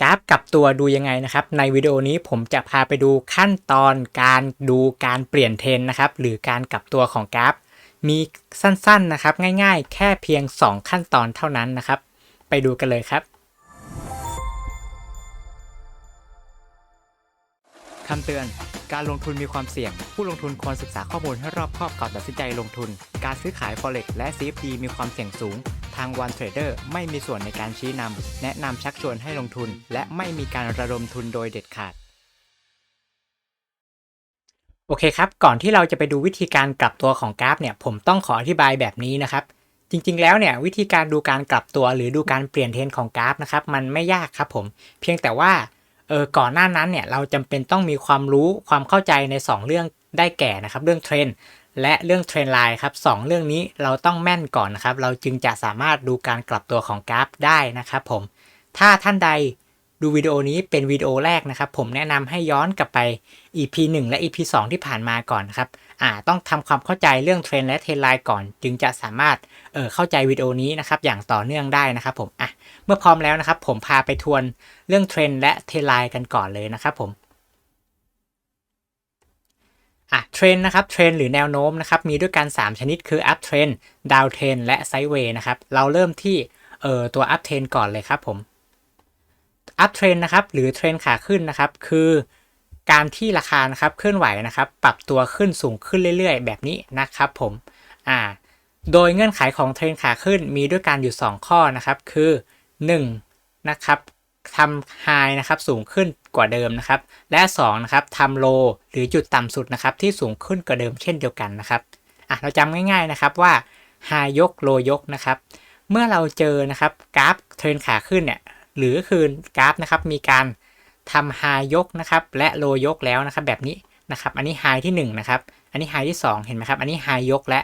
กราฟกลับตัวดูยังไงนะครับ ในวิดีโอนี้ผมจะพาไปดูขั้นตอนการดูการเปลี่ยนเทรนนะครับ หรือการกลับตัวของกราฟ มีสั้นๆนะครับ ง่ายๆ แค่เพียง 2 ขั้นตอนเท่านั้นนะครับ ไปดูกันเลยครับ คำเตือน การลงทุนมีความเสี่ยง ผู้ลงทุนควรศึกษาข้อมูลให้รอบคอบก่อนตัดสินใจลงทุน การซื้อขาย Forex และ CFD มีความเสี่ยงสูง ทาง One Trader ไม่มีส่วนในการชี้นำ แนะนำชักชวนให้ลงทุน และไม่มีการระดมทุนโดยเด็ดขาด โอเคครับ ก่อนที่เราจะไปดูวิธีการกลับตัวของกราฟเนี่ย ผมต้องขออธิบายแบบนี้นะครับจริง ๆ แล้วเนี่ยวิธีการดูการกลับตัวหรือดูการเปลี่ยนเทรนของกราฟนะครับมันไม่ยากครับผม เพียงแต่ว่า เออก่อนหน้านั้นเนี่ยเราจำเป็นต้องมีความรู้ความเข้าใจใน 2 เรื่องได้แก่นะครับ เรื่องเทรนด์และเรื่องเทรนไลน์ครับสเรื่องนี้เราต้องแม่นก่อนนะครับ เราจึงจะสามารถดูการกลับตัวของกราฟได้นะครับผม ถ้าท่านใด ดูวิดีโอนี้เป็นวิดีโอแรกนะครับ ผมแนะนำให้ย้อนกลับไป EP 1 และ EP 2 ที่ผ่านมาก่อนนครับอ่าต้องทำความเข้าใจเรื่องเทรนและเทรนไลน์ก่อน จึงจะสามารถเออเข้าใจวิดีโอนี้นะครับอย่างต่อเนื่องได้นะครับผมอะเมื่อพร้อมแล้วนะครับ ผมพาไปทวนเรื่องเทรนและเทรนไลน์กันก่อนเลยนะครับผมอะเทรนนะครับเทรนหรือแนวโน้มนะครับมีด้วยกัน 3 ชนิดคือ up trend down trend และ sideways นะครับเราเริ่มที่เอ่อตัว up trend ก่อนเลยครับผม up trend นะครับหรือเทรนขาขึ้นนะครับ คือการที่ราคานะครับเคลื่อนไหวนะครับ ปรับตัวขึ้นสูงขึ้นเรื่อยๆ แบบนี้นะครับผมอ่าโดยเงื่อนไขของเทรนขาขึ้นมีด้วยกันอยู่ 2 ข้อนะครับ คือ 1. นะครับทำไฮนะครับสูงขึ้นกว่าเดิมนะครับ และ2นะครับทำโลหรือจุดต่ำสุดนะครับ ที่สูงขึ้นกว่าเดิมเช่นเดียวกันนะครับอะเราจำง่ายๆนะครับว่าไฮยกโลยกนะครับ เมื่อเราเจอนะครับกราฟเทรนขาขึ้นเนี่ย หรือคืนกราฟนะครับมีการทำไฮยกนะครับและโลยกแล้วนะครับแบบนี้นะครับอันนี้ไฮที่1นะครับอันนี้ไฮที่ 2 เห็นไหมครับ อันนี้ไฮยกและ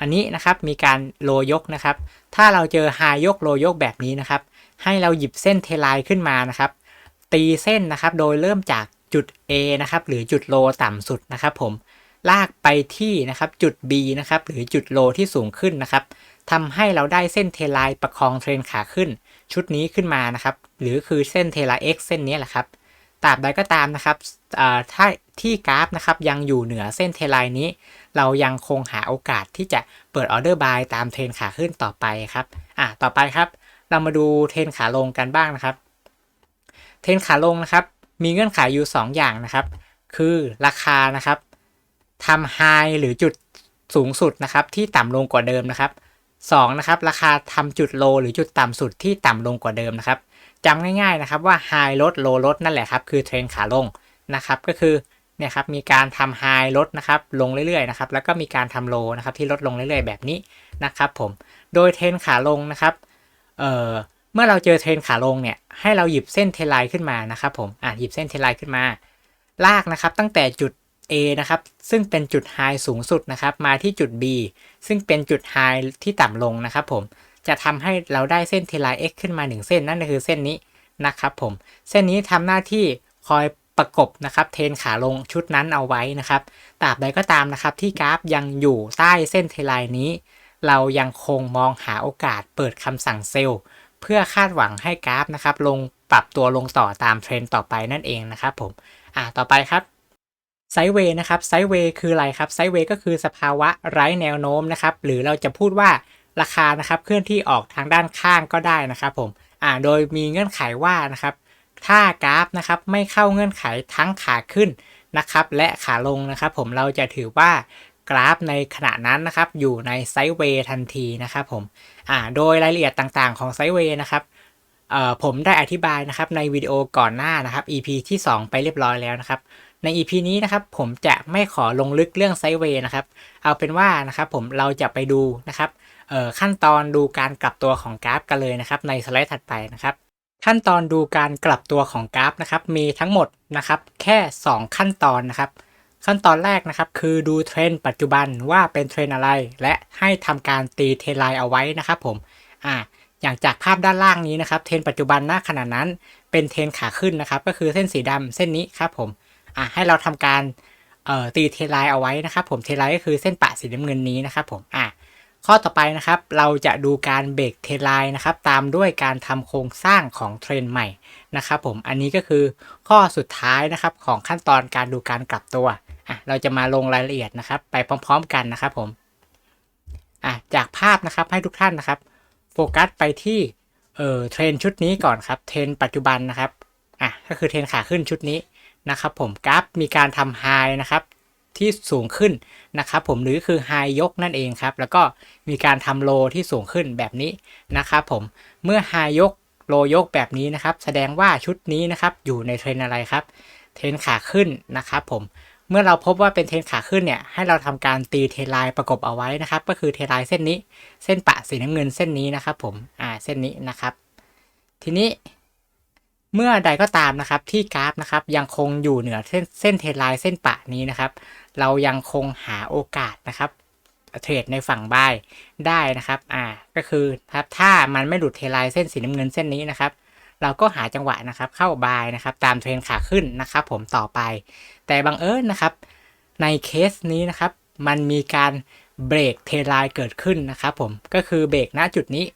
อันนี้นะครับมีการโลยกนะครับ ถ้าเราเจอไฮยกโลยกแบบนี้นะครับ ให้เราหยิบเส้นเทไลน์ขึ้นมานะครับ ตีเส้นนะครับโดยเริ่มจากจุด A นะครับหรือจุดโลต่ำสุดนะครับผมลากไปที่นะครับจุด B นะครับหรือจุดโลที่สูงขึ้นนะครับทำให้เราได้เส้นเทไลน์ประคองเทรนขาขึ้น ชุดนี้ขึ้นมานะครับ หรือคือเส้นเทไลน์ X เส้นนี้แหละครับตราบใดก็ตามนะครับถ้าที่กราฟนะครับยังอยู่เหนือเส้นเทไลน์นี้ เรายังคงหาโอกาสที่จะเปิดออเดอร์บายตามเทรนขาขึ้นต่อไปครับอะต่อไปครับ เรามาดูเทรนขาลงกันบ้างนะครับ เทรนขาลงนะครับ มีเงื่อนไขอยู่ 2 อย่างนะครับ คือราคานะครับทำไฮหรือจุดสูงสุดนะครับ ที่ต่ำลงกว่าเดิมนะครับ 2นะครับราคาทำจุดโลหรือจุดต่ำสุดที่ต่ำลงกว่าเดิมนะครับจำง่ายๆนะครับว่า high ลด low ลดนั่นแหละครับคือเทรนขาลงนะครับก็คือเนี่ยครับมีการทำ high ลดนะครับลงเรื่อยๆนะครับแล้วก็มีการทำ low นะครับที่ลดลงเรื่อยๆแบบนี้นะครับผมโดยเทรนขาลงนะครับเอ่อเมื่อเราเจอเทรนขาลงเนี่ยให้เราหยิบเส้นเทไลน์ขึ้นมานะครับผมอะหยิบเส้นเทไลน์ขึ้นมา ลากนะครับตั้งแต่จุด A นะครับ ซึ่งเป็นจุด high สูงสุดนะครับ มาที่จุด B ซึ่งเป็นจุด high ที่ต่ำลงนะครับผม จะทำให้เราได้เส้นเทไลน์ x ขึ้นมา 1 เส้น นั่นก็คือเส้นนี้นะครับผม เส้นนี้ทำหน้าที่คอยประกบนะครับ เทรนขาลงชุดนั้นเอาไว้นะครับตราบใดก็ตามนะครับที่กราฟยังอยู่ใต้เส้นเทไลน์นี้ เรายังคงมองหาโอกาสเปิดคำสั่งเซลล์เพื่อคาดหวังให้กราฟนะครับ ลงปรับตัวลงต่อตามเทรนต่อไปนั่นเองนะครับผม อ่าต่อไปครับ ไซเวย์นะครับไซเวย์คืออะไรครับไซเวย์ก็คือสภาวะไร้แนวโน้มนะครับ หรือเราจะพูดว่าราคานะครับเคลื่อนที่ออกทางด้านข้างก็ได้นะครับผมอ่าโดยมีเงื่อนไขว่านะครับถ้ากราฟนะครับไม่เข้าเงื่อนไขทั้งขาขึ้นนะครับ และขาลงนะครับ ผมเราจะถือว่ากราฟในขณะนั้นนะครับ อยู่ในไซด์เวย์ทันทีนะครับผมอ่าโดยรายละเอียดต่างๆของไซด์เวย์นะครับเอ่อผมได้อธิบายนะครับในวิดีโอก่อนหน้านะครับ EP ที่ 2 ไปเรียบร้อยแล้วนะครับ ใน EP นี้นะครับผมจะไม่ขอลงลึกเรื่องไซเวย์นะครับ เอาเป็นว่านะครับผมเราจะไปดูนะครับขั้นตอนดูการกลับตัวของกราฟกันเลยนะครับ ในสไลด์ถัดไปนะครับ ขั้นตอนดูการกลับตัวของกราฟนะครับ มีทั้งหมดนะครับ แค่ 2 ขั้นตอนนะครับ ขั้นตอนแรกนะครับ คือดูเทรนด์ปัจจุบันว่าเป็นเทรนอะไร และให้ทำการตีเทรนไลน์เอาไว้นะครับ ผมอ่าอย่างจากภาพด้านล่างนี้นะครับเทรนปัจจุบันณขณะนั้น เป็นเทรนขาขึ้นนะครับ ก็คือเส้นสีดำเส้นนี้ครับผม อ่าให้เราทำการเอ่อตีเทไลน์เอาไว้นะครับ ผมเทไลน์ก็คือเส้นปะสีน้ำเงินนี้นะครับ ผมอ่าข้อต่อไปนะครับ เราจะดูการเบรกเทไลน์นะครับ ตามด้วยการทำโครงสร้างของเทรนใหม่นะครับ ผมอันนี้ก็คือข้อสุดท้ายนะครับของขั้นตอนการดูการกลับตัวอะเราจะมาลงรายละเอียดนะครับ ไปพร้อม ๆ กันนะครับผมอะจากภาพนะครับให้ทุกท่านนะครับ โฟกัสไปที่เอ่อเทรนชุดนี้ก่อนครับเทรนปัจจุบันนะครับอะก็คือเทรนขาขึ้นชุดนี้ นะครับผมกราฟมีการทำไฮนะครับที่สูงขึ้นนะครับผมหรือคือไฮยกนั่นเองครับแล้วก็มีการทำโลที่สูงขึ้นแบบนี้นะครับผมเมื่อไฮยกโลยกแบบนี้นะครับ แสดงว่าชุดนี้นะครับอยู่ในเทรนอะไรครับเทรนขาขึ้นนะครับผมเมื่อเราพบว่าเป็นเทรนขาขึ้นเนี่ยให้เราทำการตีเทไลน์ประกบเอาไว้นะครับ ก็คือเทไลน์เส้นนี้ เส้นปะสีน้ำเงินเส้นนี้นะครับผมอ่าเส้นนี้นะครับ ทีนี้ เมื่อใดก็ตามนะครับที่กราฟนะครับยังคงอยู่เหนือเส้นเส้นเทรไลน์เส้นปะนี้นะครับ เรายังคงหาโอกาสนะครับเทรดในฝั่งบายได้นะครับอ่าก็คือครับถ้ามันไม่หลุดเทรไลน์เส้นสีน้ำเงินเส้นนี้นะครับเราก็หาจังหวะนะครับเข้าบายนะครับตามเทรนขาขึ้นนะครับผมต่อไป แต่บังเอิญนะครับ ในเคสนี้นะครับมันมีการเบรกเทรไลน์เกิดขึ้นนะครับผมก็คือเบรกณจุดนี้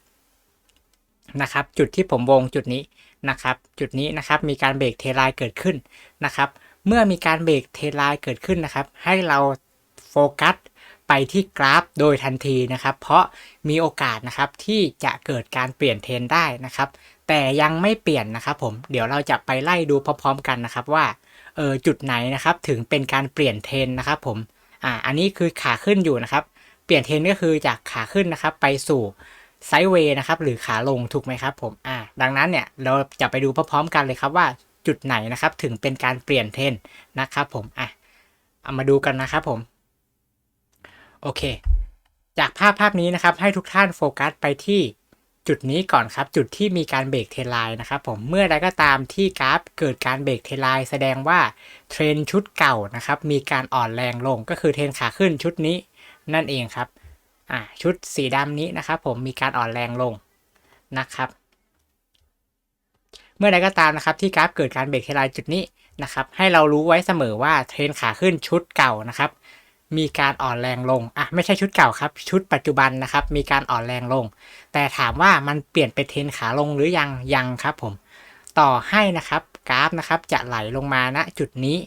นะครับจุดที่ผมวงจุดนี้ นะครับจุดนี้นะครับมีการเบรกเทไลน์เกิดขึ้นนะครับเมื่อมีการเบรกเทไลน์เกิดขึ้นนะครับ ให้เราโฟกัสไปที่กราฟโดยทันทีนะครับ เพราะมีโอกาสนะครับที่จะเกิดการเปลี่ยนเทรนได้นะครับ แต่ยังไม่เปลี่ยนนะครับผมเดี๋ยวเราจะไปไล่ดูพร้อมๆกันนะครับว่าเออจุดไหนนะครับถึงเป็นการเปลี่ยนเทรนนะครับผมอ่าอันนี้คือขาขึ้นอยู่นะครับ เปลี่ยนเทรนก็คือจากขาขึ้นนะครับไปสู่ ไซด์เวย์นะครับหรือขาลงถูกไหมครับผมอ่าดังนั้นเนี่ยเราจะไปดูพร้อมๆกันเลยครับว่าจุดไหนนะครับถึงเป็นการเปลี่ยนเทรนนะครับผมอะเอามาดูกันนะครับผมโอเค จากภาพภาพนี้นะครับให้ทุกท่านโฟกัสไปที่จุดนี้ก่อนครับ จุดที่มีการเบรกเทไลน์นะครับผมเมื่อใดก็ตามที่กราฟเกิดการเบรกเทไลน์แสดงว่าเทรนชุดเก่านะครับมีการอ่อนแรงลงก็คือเทรนขาขึ้นชุดนี้นั่นเองครับ อ่าชุดสีดำนี้นะครับผมมีการอ่อนแรงลงนะครับ เมื่อใดก็ตามนะครับที่กราฟเกิดการเบรกเทลน์จุดนี้นะครับให้เรารู้ไว้เสมอว่าเทรนขาขึ้นชุดเก่านะครับ มีการอ่อนแรงลงอะไม่ใช่ชุดเก่าครับ ชุดปัจจุบันนะครับ มีการอ่อนแรงลง แต่ถามว่ามันเปลี่ยนไปเทรนขาลงหรือยังยังครับผมต่อให้นะครับกราฟนะครับจะไหลลงมาณจุดนี้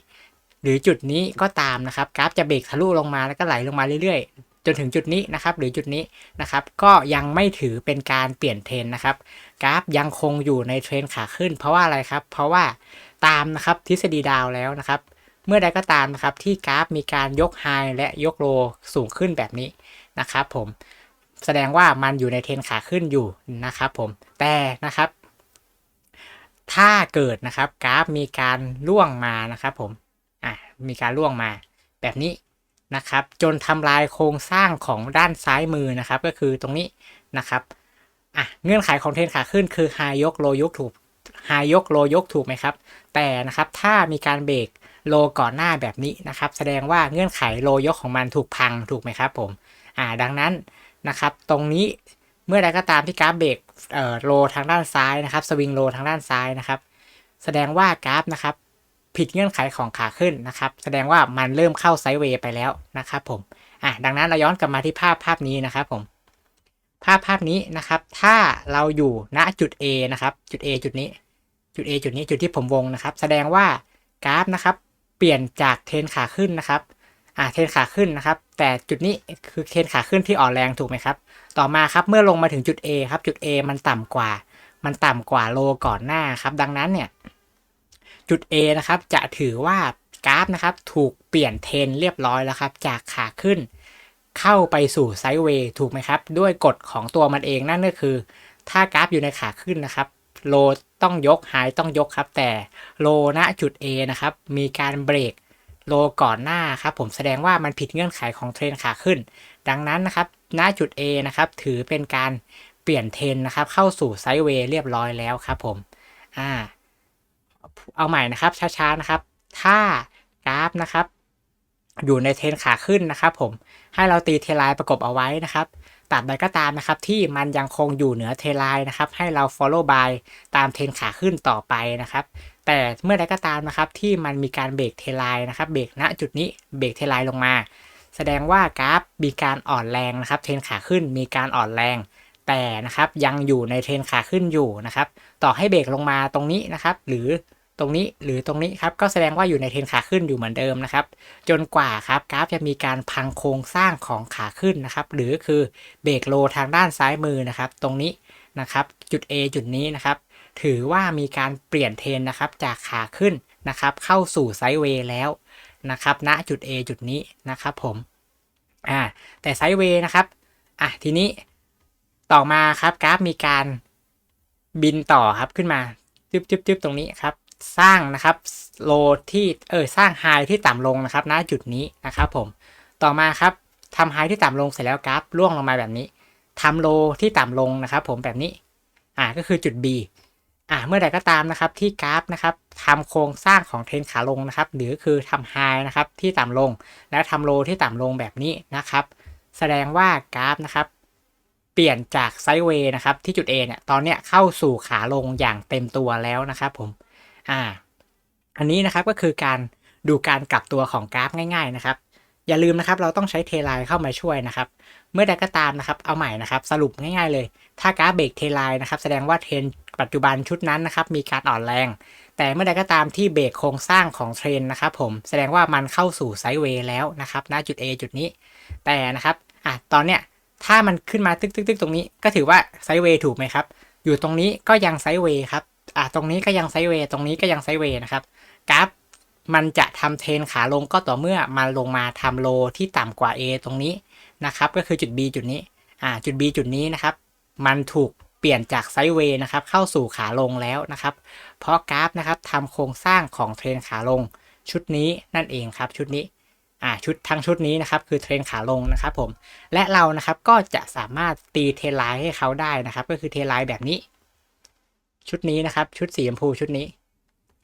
หรือจุดนี้ก็ตามนะครับ กราฟจะเบรกทะลุลงมาแล้วก็ไหลลงมาเรื่อยๆ นถึงจุดนี้นะครับหรือจุดนี้นะครับ ก็ยังไม่ถือเป็นการเปลี่ยนเทรนนะครับ กราฟยังคงอยู่ในเทรนขาขึ้น เพราะว่าอะไรครับ เพราะว่าตามนะครับทฤษฎีดาวแล้วนะครับ เมื่อใดก็ตามนะครับที่กราฟมีการยกไฮและยกโลสูงขึ้นแบบนี้นะครับ ผมแสดงว่ามันอยู่ในเทรนขาขึ้นอยู่นะครับผมแต่นะครับ ถ้าเกิดนะครับกราฟมีการล่วงมานะครับผมอะมีการล่วงมาแบบนี้ นะครับ จนทำลายโครงสร้างของด้านซ้ายมือนะครับ ก็คือตรงนี้นะครับอะเงื่อนไขของเทรนขาขึ้นคือไฮยกโลยกถูกไฮยกโลยกถูกไหมครับ แต่นะครับถ้ามีการเบรกโลก่อนหน้าแบบนี้นะครับ แสดงว่าเงื่อนไขโลยกของมันถูกพังถูกไหมครับผมอ่าดังนั้นนะครับ ตรงนี้เมื่อใดก็ตามที่กราฟเบรกเอ่อโลทางด้านซ้ายนะครับ สวิงโลทางด้านซ้ายนะครับ แสดงว่ากราฟนะครับ ผิดเงื่อนไขของขาขึ้นนะครับ แสดงว่ามันเริ่มเข้าไซด์เวย์ไปแล้วนะครับผมอะดังนั้นเราย้อนกลับมาที่ภาพภาพนี้นะครับผม ภาพภาพนี้นะครับ ถ้าเราอยู่ณจุด A นะครับ จุด A จุดนี้ จุด A จุดนี้จุดที่ผมวงนะครับ แสดงว่ากราฟนะครับ เปลี่ยนจากเทนขาขึ้นนะครับอ่าเทนขาขึ้นนะครับ แต่จุดนี้คือเทนขาขึ้นที่อ่อนแรงถูกไหมครับ ต่อมาครับเมื่อลงมาถึงจุด A ครับ จุด A มันต่ำกว่า มันต่ำกว่าโลก่อนหน้าครับ ดังนั้นเนี่ย จุด A นะครับจะถือว่ากราฟนะครับถูกเปลี่ยนเทนเรียบร้อยแล้วครับ จากขาขึ้น เข้าไปสู่ไซด์เวย์ถูกไหมครับ ด้วยกฎของตัวมันเองนั่นก็คือ ถ้ากราฟอยู่ในขาขึ้นนะครับโลต้องยกไฮต้องยกครับ แต่โลณจุด A นะครับ มีการเบรกโลก่อนหน้าครับ ผมแสดงว่ามันผิดเงื่อนไขของเทรนขาขึ้น ดังนั้นนะครับณจุด A นะครับ ถือเป็นการเปลี่ยนเทรนนะครับ เข้าสู่ไซด์เวย์เรียบร้อยแล้วครับผม อ่า เอาใหม่นะครับช้าๆนะครับ ถ้ากราฟนะครับ อยู่ในเทรนขาขึ้นนะครับ ผมให้เราตีเทรนไลน์ประกบเอาไว้นะครับตราบใดก็ตามนะครับ ที่มันยังคงอยู่เหนือเทรไลน์นะครับ ให้เรา follow by ตามเทรนขาขึ้นต่อไปนะครับ แต่เมื่อใดก็ตามนะครับ ที่มันมีการเบรกเทรไลน์นะครับ เบรกณจุดนี้เบรกเทรไลน์ลงมา แสดงว่ากราฟมีการอ่อนแรงนะครับ เทรนขาขึ้นมีการอ่อนแรง แต่นะครับยังอยู่ในเทรนขาขึ้นอยู่นะครับ ต่อให้เบรกลงมาตรงนี้นะครับ หรือ ตรงนี้หรือตรงนี้ครับก็แสดงว่าอยู่ในเทรนขาขึ้นอยู่เหมือนเดิมนะครับ จนกว่าครับกราฟจะมีการพังโครงสร้างของขาขึ้นนะครับ หรือคือเบรกโลทางด้านซ้ายมือนะครับ ตรงนี้นะครับ จุด A จุดนี้นะครับ ถือว่ามีการเปลี่ยนเทรนนะครับจากขาขึ้นนะครับ เข้าสู่ไซด์เวย์แล้วนะครับณจุด A จุดนี้นะครับผมอ่าแต่ไซด์เวย์นะครับอะทีนี้ต่อมาครับกราฟมีการบินต่อครับขึ้นมาจึ๊บจึ๊บจึ๊บตรงนี้ครับ สร้างนะครับโลที่เออสร้างไฮที่ต่ำลงนะครับณจุดนี้นะครับผมต่อมาครับทำไฮที่ต่ำลงเสร็จแล้วกราฟล่วงลงมาแบบนี้ทำโลที่ต่ำลงนะครับ ผมแบบนี้อ่าก็คือจุด B อ่าเมื่อใดก็ตามนะครับที่กราฟนะครับทำโครงสร้างของเทรนขาลงนะครับ หรือคือทำไฮนะครับที่ต่ำลง แล้วทำโลที่ต่ำลงแบบนี้นะครับ แสดงว่ากราฟนะครับเปลี่ยนจากไซด์เวย์นะครับที่จุด A เนี่ยตอนเนี้ยเข้าสู่ขาลงอย่างเต็มตัวแล้วนะครับผม อ่า อันนี้นะครับก็คือการดูการกลับตัวของกราฟง่าย ๆนะครับ อย่าลืมนะครับ เราต้องใช้เทไลน์เข้ามาช่วยนะครับ เมื่อใดก็ตามนะครับ เอาใหม่นะครับ สรุปง่าย ๆ เลย ถ้ากราฟเบรกเทไลน์นะครับ แสดงว่าเทรนปัจจุบันชุดนั้นนะครับ มีการอ่อนแรง แต่เมื่อใดก็ตามที่เบรกโครงสร้างของเทรนนะครับ ผมแสดงว่ามันเข้าสู่ไซด์เวย์แล้วนะครับณจุด A จุดนี้ แต่นะครับอะตอนเนี้ยถ้ามันขึ้นมาตึกตึกตึกตรงนี้ก็ถือว่าไซด์เวย์ถูกไหมครับ อยู่ตรงนี้ก็ยังไซด์เวย์ครับ อะตรงนี้ก็ยังไซเวย์ตรงนี้ก็ยังไซเวย์นะครับกราฟมันจะทำเทรนขาลงก็ต่อเมื่อมันลงมาทำโลที่ต่ำกว่า A ตรงนี้นะครับก็คือจุด B จุดนี้อ่าจุด B จุดนี้นะครับ มันถูกเปลี่ยนจากไซด์เวย์นะครับเข้าสู่ขาลงแล้วนะครับ เพราะกราฟนะครับทำโครงสร้างของเทรนขาลง ชุดนี้นั่นเองครับชุดนี้อ่าชุดทั้งชุดนี้นะครับคือเทรนขาลงนะครับผมและเรานะครับก็จะสามารถตีเทรนไลน์ให้เขาได้นะครับ ก็คือเทรนไลน์แบบนี้ ชุดนี้นะครับ ชุดสีชมพูชุดนี้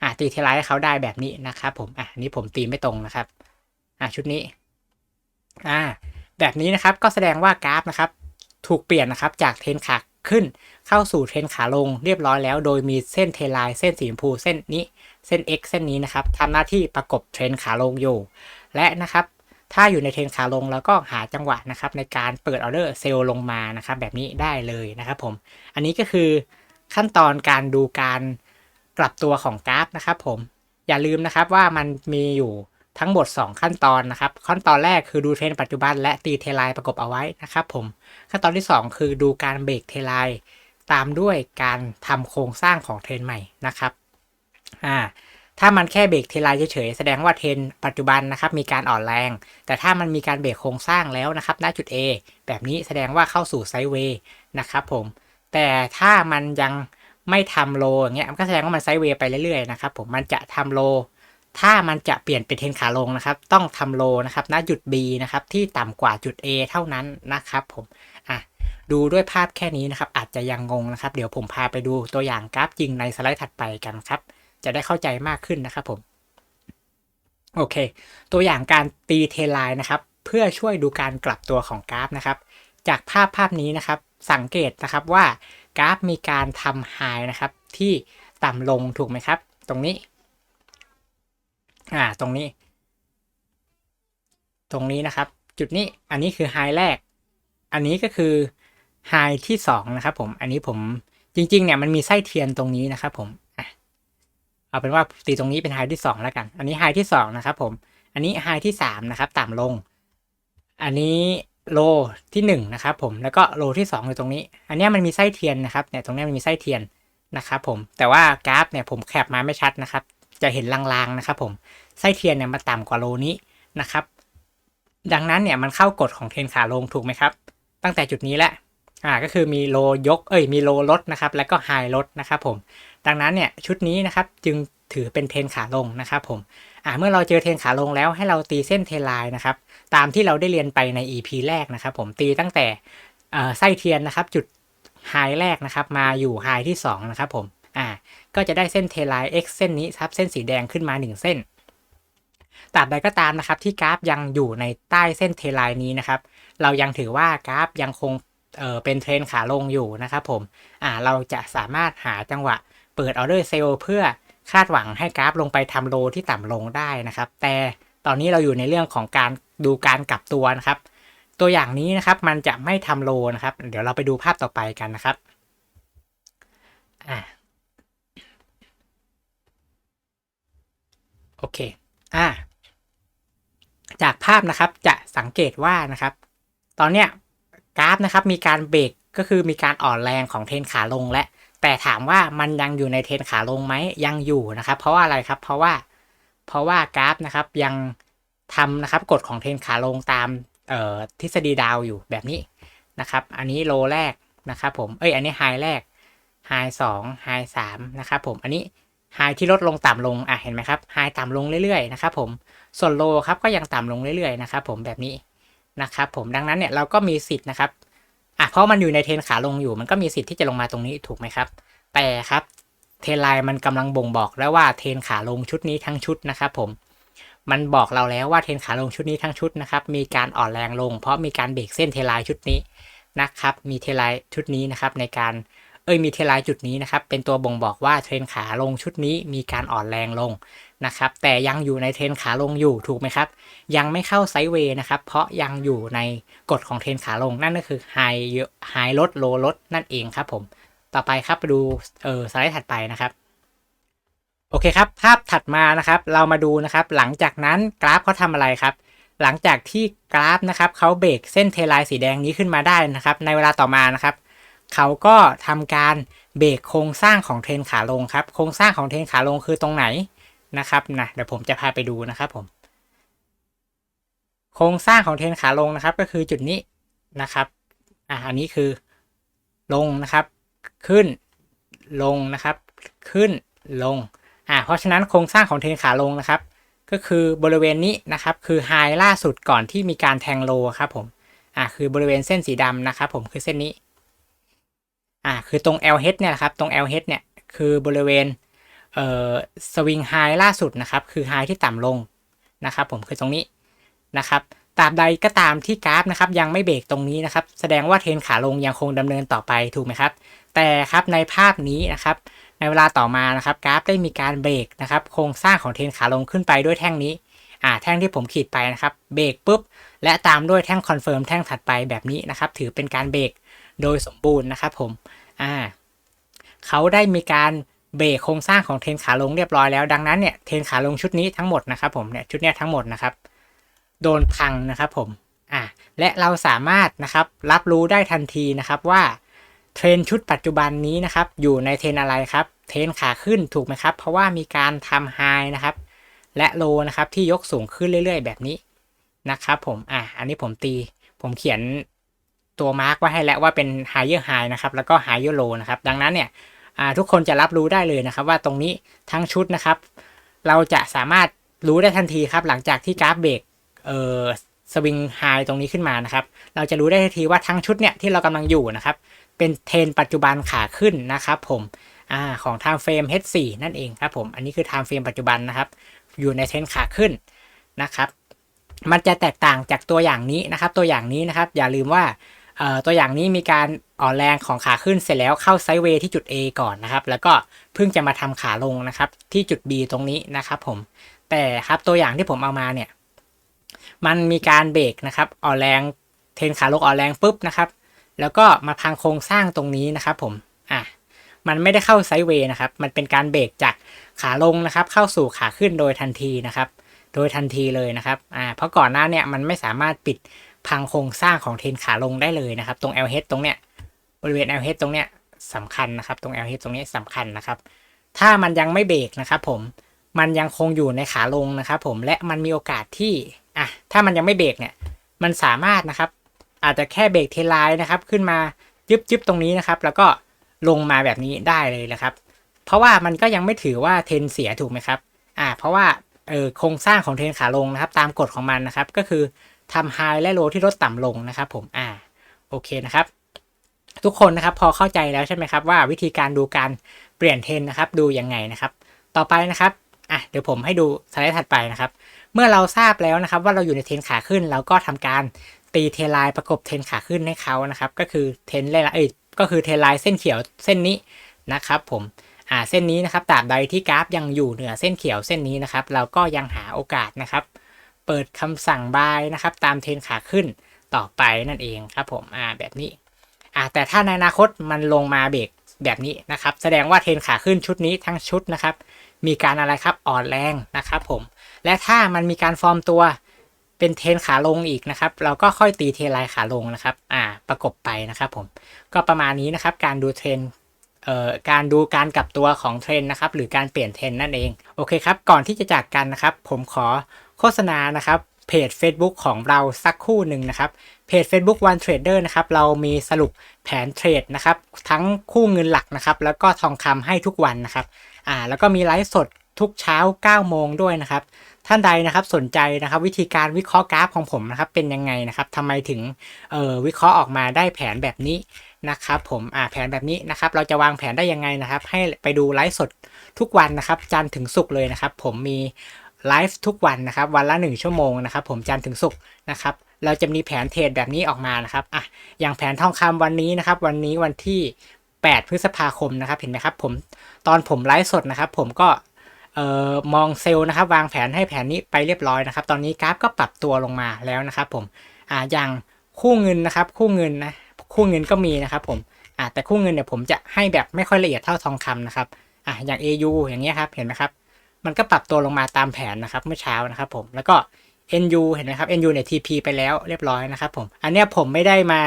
อ่าตีเทรนไลน์ให้เขาได้แบบนี้นะครับ ผมอะนี้ผมตีไม่ตรงนะครับ อ่าชุดนี้ อ่า แบบนี้นะครับก็แสดงว่ากราฟนะครับ ถูกเปลี่ยนนะครับจากเทรนขาขึ้นเข้าสู่เทรนขาลงเรียบร้อยแล้ว โดยมีเส้นเทไลน์เส้นสีชมพูเส้นนี้เส้น X เส้นนี้นะครับทำหน้าที่ประกบเทรนขาลงอยู่ และนะครับ ถ้าอยู่ในเทรนขาลงแล้วก็หาจังหวะนะครับในการเปิดออเดอร์เซลล์ลงมานะครับแบบนี้ได้เลยนะครับผม อันนี้ก็คือ ขั้นตอนการดูการกลับตัวของกราฟนะครับผมอย่าลืมนะครับว่ามันมีอยู่ทั้งหมด 2 ขั้นตอนนะครับ ขั้นตอนแรกคือดูเทรนปัจจุบันและตีเทไลน์ประกบเอาไว้นะครับผมขั้นตอนที่ 2 คือดูการเบรกเทไลน์ตามด้วยการทำโครงสร้างของเทรนใหม่นะครับอ่าถ้ามันแค่เบรกเทไลน์เฉยๆแสดงว่าเทรนปัจจุบันนะครับมีการอ่อนแรง แต่ถ้ามันมีการเบรกโครงสร้างแล้วนะครับณจุด A แบบนี้แสดงว่าเข้าสู่ไซด์เวย์นะครับผม แต่ถ้ามันยังไม่ทำโลอย่างเงี้ยมันก็แสดงว่ามันไซด์เวย์ไปเรื่อยๆนะครับผมมันจะทำโล ถ้ามันจะเปลี่ยนเป็นเทนขาลงนะครับ ต้องทำโลนะครับณจุด B นะครับที่ต่ำกว่าจุด A เท่านั้นนะครับผมอะดูด้วยภาพแค่นี้นะครับ อาจจะยังงงนะครับ เดี๋ยวผมพาไปดูตัวอย่างกราฟจริงในสไลด์ถัดไปกันครับ จะได้เข้าใจมากขึ้นนะครับผมโอเค ตัวอย่างการตีเทนไลน์นะครับ เพื่อช่วยดูการกลับตัวของกราฟนะครับ จากภาพภาพนี้นะครับ สังเกตนะครับว่ากราฟมีการทำไฮนะครับที่ต่ำลงถูกไหมครับ ตรงนี้อ่าตรงนี้ ตรงนี้นะครับ จุดนี้อันนี้คือไฮแรก อันนี้ก็คือไฮที่สองนะครับผมอันนี้ผมจริงๆเนี่ยมันมีไส้เทียนตรงนี้นะครับผมเอาเป็นว่าตีตรงนี้เป็นไฮที่สองแล้วกัน อันนี้ไฮที่สองนะครับผม อันนี้ไฮที่สามนะครับ ต่ำลง อันนี้ โลที่หนึ่งนะครับผมแล้วก็โลที่สองอยู่ตรงนี้ อันนี้มันมีไส้เทียนนะครับเนี่ยตรงนี้มันมีไส้เทียนนะครับผมแต่ว่ากราฟเนี่ยผมแคปมาไม่ชัดนะครับ จะเห็นลางๆนะครับผมไส้เทียนเนี่ยมาต่ำกว่าโลนี้นะครับ ดังนั้นเนี่ยมันเข้ากฎของเทรนขาลงถูกไหมครับ ตั้งแต่จุดนี้แหละ อ่าก็คือมีโลยกเอ้ยมีโลลดนะครับ แล้วก็ไฮลดนะครับผม ดังนั้นเนี่ยชุดนี้นะครับจึงถือเป็นเทนขาลงนะครับผมอ่าเมื่อเราเจอเทนขาลงแล้วให้เราตีเส้นเทนไลน์นะครับตามที่เราได้เรียนไปใน EP แรกนะครับ ผมตีตั้งแต่ไส้เทียนนะครับจุดไฮแรกนะครับมาอยู่ไฮที่2นะครับผมอ่าก็จะได้เส้นเทรนไลน์ x เส้นนี้ครับเส้นสีแดงขึ้นมา 1 เส้นตราบใดก็ตามนะครับที่กราฟยังอยู่ในใต้เส้นเทไลน์นี้นะครับ เรายังถือว่ากราฟยังคง เออเป็นเทรนขาลงอยู่นะครับผมอ่าเราจะสามารถหาจังหวะเปิดออเดอร์เซลล์เพื่อคาดหวังให้กราฟลงไปทำโลที่ต่ำลงได้นะครับ แต่ตอนนี้เราอยู่ในเรื่องของการดูการกลับตัวนะครับ ตัวอย่างนี้นะครับมันจะไม่ทำโลนะครับ เดี๋ยวเราไปดูภาพต่อไปกันนะครับอ่าโอเคอ่าจากภาพนะครับจะสังเกตว่านะครับ ตอนเนี้ย กราฟนะครับมีการเบรกก็คือมีการอ่อนแรงของเทนขาลงและ แต่ถามว่ามันยังอยู่ในเทนขาลงไหมยังอยู่นะครับ เพราะว่าอะไรครับ เพราะว่าเพราะว่ากราฟนะครับยังทำนะครับกฎของเทนขาลงตามเอ่อทฤษฎีดาวอยู่แบบนี้นะครับ อันนี้โลแรกนะครับผมเอ้ยอันนี้ไฮแรกไฮสองไฮสามนะครับผมอันนี้ไฮที่ลดลงต่ำลงอะเห็นไหมครับไฮต่ำลงเรื่อยๆนะครับผมส่วนโลครับก็ยังต่ำลงเรื่อยๆนะครับผมแบบนี้ นะครับผมดังนั้นเนี่ยเราก็มีสิทธิ์นะครับอะเพราะมันอยู่ในเทนขาลงอยู่ มันก็มีสิทธิ์ที่จะลงมาตรงนี้ถูกไหมครับ แต่ครับเทนไลน์มันกำลังบ่งบอกแล้วว่าเทนขาลงชุดนี้ทั้งชุดนะครับผมมันบอกเราแล้วว่าเทนขาลงชุดนี้ทั้งชุดนะครับ มีการอ่อนแรงลง เพราะมีการเบรกเส้นเทไลน์ชุดนี้นะครับ มีเทไลน์ชุดนี้นะครับในการ เอ้ยมีเทไลน์จุดนี้นะครับ เป็นตัวบ่งบอกว่าเทรนขาลงชุดนี้มีการอ่อนแรงลง นะครับแต่ยังอยู่ในเทรนขาลงอยู่ถูกไหมครับ ยังไม่เข้าไซด์เวย์นะครับเพราะยังอยู่ในกฎของเทรนขาลงนั่นก็คือไฮไฮลดโลลดนั่นเองครับผมต่อไปครับไปดูเออสไลด์ถัดไปนะครับโอเคครับ ภาพถัดมานะครับ เรามาดูนะครับ หลังจากนั้นกราฟเขาทำอะไรครับ หลังจากที่กราฟนะครับเขาเบรกเส้นเทไลน์สีแดงนี้ขึ้นมาได้นะครับ ในเวลาต่อมานะครับเขาก็ทำการเบรกโครงสร้างของเทรนขาลงครับ โครงสร้างของเทรนขาลงคือตรงไหน นะครับนะเดี๋ยวผมจะพาไปดูนะครับผม โครงสร้างของเทนขาลงนะครับ ก็คือจุดนี้นะครับอะอันนี้คือลงนะครับ ขึ้นลงนะครับ ขึ้นลงอ่าเพราะฉะนั้นโครงสร้างของเทนขาลงนะครับ ก็คือบริเวณนี้นะครับ คือไฮล่าสุดก่อนที่มีการแทงโลครับผมอ่าคือบริเวณเส้นสีดำนะครับ ผมคือเส้นนี้อ่าคือตรง LH เนี่ยครับ ตรง LH เนี่ยคือบริเวณ เอ่อสวิงไฮล่าสุดนะครับ คือไฮที่ต่ำลงนะครับผมคือตรงนี้นะครับตราบใดก็ตามที่กราฟนะครับยังไม่เบรกตรงนี้นะครับ แสดงว่าเทรนขาลงยังคงดำเนินต่อไปถูกไหมครับ แต่ครับในภาพนี้นะครับ ในเวลาต่อมานะครับกราฟได้มีการเบรกนะครับ โครงสร้างของเทรนขาลงขึ้นไปด้วยแท่งนี้อ่าแท่งที่ผมขีดไปนะครับ เบรกปุ๊บ และตามด้วยแท่งคอนเฟิร์มแท่งถัดไปแบบนี้นะครับ ถือเป็นการเบรกโดยสมบูรณ์นะครับผมอ่าเขาได้มีการ เบรกโครงสร้างของเทรนขาลงเรียบร้อยแล้วดังนั้นเนี่ยเทรนขาลงชุดนี้ทั้งหมดนะครับผมเนี่ยชุดเนี้ยทั้งหมดนะครับโดนพังนะครับผมอ่าและเราสามารถนะครับรับรู้ได้ทันทีนะครับว่าเทรนชุดปัจจุบันนี้นะครับอยู่ในเทรนอะไรครับเทรนขาขึ้นถูกไหมครับ เพราะว่ามีการทำไฮนะครับและโลนะครับที่ยกสูงขึ้นเรื่อย ๆ แบบนี้นะครับผมอะอันนี้ผมตีผมเขียนตัวมาร์กไว้ให้แล้วว่าเป็น higher high นะครับแล้วก็ higher low นะครับดังนั้นเนี่ย ทุกคนจะรับรู้ได้เลยนะครับ ว่าตรงนี้ทั้งชุดนะครับ เราจะสามารถรู้ได้ทันทีครับ หลังจากที่กราฟเบรกเอ่อสวิงไฮตรงนี้ขึ้นมานะครับ เราจะรู้ได้ทันทีว่าทั้งชุดเนี่ยที่เรากำลังอยู่นะครับ เป็นเทรนปัจจุบันขาขึ้นนะครับ ผมอ่าของ time frame H4 นั่นเองครับผม อันนี้คือ time frame ปัจจุบันนะครับ อยู่ในเทรนขาขึ้นนะครับ มันจะแตกต่างจากตัวอย่างนี้นะครับ ตัวอย่างนี้นะครับ อย่าลืมว่าเอ่อตัวอย่างนี้มีการ อ่อนแรงของขาขึ้นเสร็จแล้วเข้าไซด์เวย์ที่จุด A ก่อนนะครับ แล้วก็เพิ่งจะมาทำขาลงนะครับ ที่จุด B ตรงนี้นะครับผม แต่ครับตัวอย่างที่ผมเอามาเนี่ย มันมีการเบรกนะครับอ่อนแรงเทนขาลงอ่อนแรงปุ๊บนะครับ แล้วก็มาพังโครงสร้างตรงนี้นะครับผม อะ มันไม่ได้เข้าไซด์เวย์นะครับ มันเป็นการเบรกจากขาลงนะครับ เข้าสู่ขาขึ้นโดยทันทีนะครับ โดยทันทีเลยนะครับ อ่า เพราะก่อนหน้าเนี่ยมันไม่สามารถปิดพังโครงสร้างของเทนขาลงได้เลยนะครับ ตรง LH ตรงเนี้ย บริเวณ LH ตรงเนี้ยสำคัญนะครับ ตรง LH ตรงนี้สำคัญนะครับ ถ้ามันยังไม่เบรกนะครับผมมันยังคงอยู่ในขาลงนะครับผมและมันมีโอกาสที่อะถ้ามันยังไม่เบรกเนี่ยมันสามารถนะครับ อาจจะแค่เบรกเทไลน์นะครับ ขึ้นมายึบยึบตรงนี้นะครับ แล้วก็ลงมาแบบนี้ได้เลยนะครับ เพราะว่ามันก็ยังไม่ถือว่าเทนเสียถูกไหมครับอ่าเพราะว่าเออโครงสร้างของเทนขาลงนะครับ ตามกฎของมันนะครับ ก็คือทำไฮและโลที่ลดต่ำลงนะครับ ผมอ่าโอเคนะครับ ทุกคนนะครับพอเข้าใจแล้วใช่ไหมครับว่าวิธีการดูการเปลี่ยนเทรนนะครับดูยังไงนะครับ ต่อไปนะครับอะเดี๋ยวผมให้ดูสไลด์ถัดไปนะครับ เมื่อเราทราบแล้วนะครับว่าเราอยู่ในเทรนขาขึ้น เราก็ทำการตีเทไลน์ประกบเทนขาขึ้นให้เขานะครับ ก็คือเทนไลน์เอ้ยก็คือเทไลน์เส้นเขียวเส้นนี้นะครับ ผมอ่าเส้นนี้นะครับตราบใดที่กราฟยังอยู่เหนือเส้นเขียวเส้นนี้นะครับ เราก็ยังหาโอกาสนะครับ เปิดคำสั่ง buy นะครับ ตามเทนขาขึ้นต่อไปนั่นเองครับผมอ่าแบบนี้ อ่าแต่ถ้าในอนาคตมันลงมาเบรกแบบนี้นะครับ แสดงว่าเทรนขาขึ้นชุดนี้ทั้งชุดนะครับ มีการอะไรครับอ่อนแรงนะครับผม และถ้ามันมีการฟอร์มตัวเป็นเทรนขาลงอีกนะครับ เราก็ค่อยตีเทนไลน์ขาลงนะครับ อ่า ประกบไปนะครับผม ก็ประมาณนี้นะครับ การดูเทรนเอ่อ การดูการกลับตัวของเทรนนะครับ หรือการเปลี่ยนเทรนนั่นเอง โอเคครับ ก่อนที่จะจากกันนะครับ ผมขอโฆษณานะครับ เพจ Facebook ของเราสักคู่หนึ่งนะครับ เพจ Facebook One Trader นะครับเรามีสรุปแผนเทรดนะครับทั้งคู่เงินหลักนะครับแล้วก็ทองคำให้ทุกวันนะครับอ่าแล้วก็มีไลฟ์สดทุกเช้า 9 โมงด้วยนะครับ ท่านใดนะครับสนใจนะครับวิธีการวิเคราะห์กราฟของผมนะครับเป็นยังไงนะครับทำไมถึงเอ่อวิเคราะห์ออกมาได้แผนแบบนี้นะครับผมอ่าแผนแบบนี้นะครับเราจะวางแผนได้ยังไงนะครับ ให้ไปดูไลฟ์สดทุกวันนะครับจันทร์ถึงศุกร์เลยนะครับ ผมมีไลฟ์ทุกวันนะครับวันละ 1 ชั่วโมงนะครับ ผมจันทร์ถึงศุกร์นะครับ เราจะมีแผนเทรดแบบนี้ออกมานะครับอะอย่างแผนทองคำวันนี้นะครับ วันนี้วันที่ 8 พฤษภาคมนะครับ เห็นไหมครับผมตอนผมไลฟ์สดนะครับ ผมก็เอ่อมองเซลล์นะครับ วางแผนให้แผนนี้ไปเรียบร้อยนะครับ ตอนนี้กราฟก็ปรับตัวลงมาแล้วนะครับผมอ่าอย่างคู่เงินนะครับ คู่เงินนะคู่เงินก็มีนะครับ ผมอ่าแต่คู่เงินเนี่ยผมจะให้แบบไม่ค่อยละเอียดเท่าทองคำนะครับอ่าอย่าง AU อย่างเงี้ยครับเห็นไหมครับ มันก็ปรับตัวลงมาตามแผนนะครับเมื่อเช้านะครับ ผมแล้วก็ NU เห็นไหมครับ NU เนี่ย TP ไปแล้วเรียบร้อยนะครับผม อันเนี้ยผมไม่ได้มา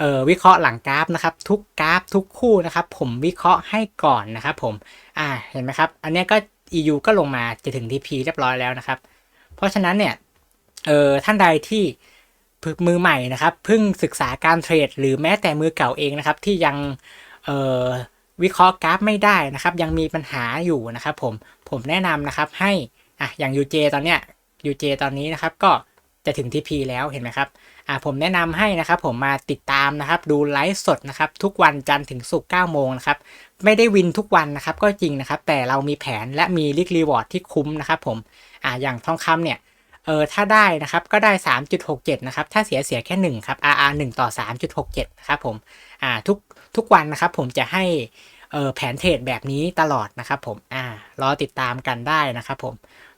ออวิเคราะห์หลังกราฟนะครับ ทุกกราฟทุกคู่นะครับ ผมวิเคราะห์ให้ก่อนนะครับผมอ่าเห็นไหมครับ อันเนี้ยก็ EU ก็ลงมาจะถึง TP เรียบร้อยแล้วนะครับ เพราะฉะนั้นเนี่ยเอ่อท่านใดที่มือใหม่นะครับเพิ่งศึกษาการเทรด หรือแม้แต่มือเก่าเองนะครับ ที่ยังเออวิเคราะห์กราฟไม่ได้นะครับ ยังมีปัญหาอยู่นะครับ ผมผมแนะนำนะครับให้อะอย่าง UJ ตอนเนี้ย UJ ตอนนี้นะครับก็จะถึง TP แล้วเห็นไหมครับอ่าผมแนะนำให้นะครับผมมาติดตามนะครับดูไลฟ์สดนะครับทุกวันจันทร์ถึงศุกร์9โมงนะครับไม่ได้วินทุกวันนะครับก็จริงนะครับแต่เรามีแผนและมีลิกรีวอร์ดที่คุ้มนะครับผมอ่าอย่างทองคำเนี่ยเออถ้าได้นะครับก็ได้ 3.67นะครับถ้าเสียเสียแค่1ครับ RR 1ต่อ 3.67นะครับผมอ่าทุกทุกวันนะครับผมจะให้ แผนเทรดแบบนี้ตลอดนะครับผมอ่ารอติดตามกันได้นะครับผม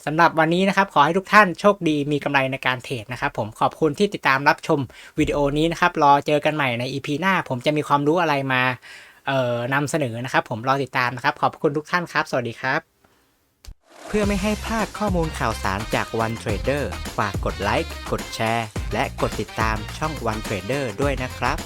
สำหรับวันนี้นะครับขอให้ทุกท่านโชคดีมีกำไรในการเทรดนะครับผมขอบคุณที่ติดตามรับชมวิดีโอนี้นะครับรอเจอกันใหม่ใน EP หน้า ผมจะมีความรู้อะไรมาเอ่อนำเสนอนะครับ ผมรอติดตามนะครับ ขอบคุณทุกท่านครับ สวัสดีครับ เพื่อไม่ให้พลาดข้อมูลข่าวสารจาก One Trader ฝากกดไลค์กดแชร์ และกดติดตามช่อง One Trader ด้วยนะครับ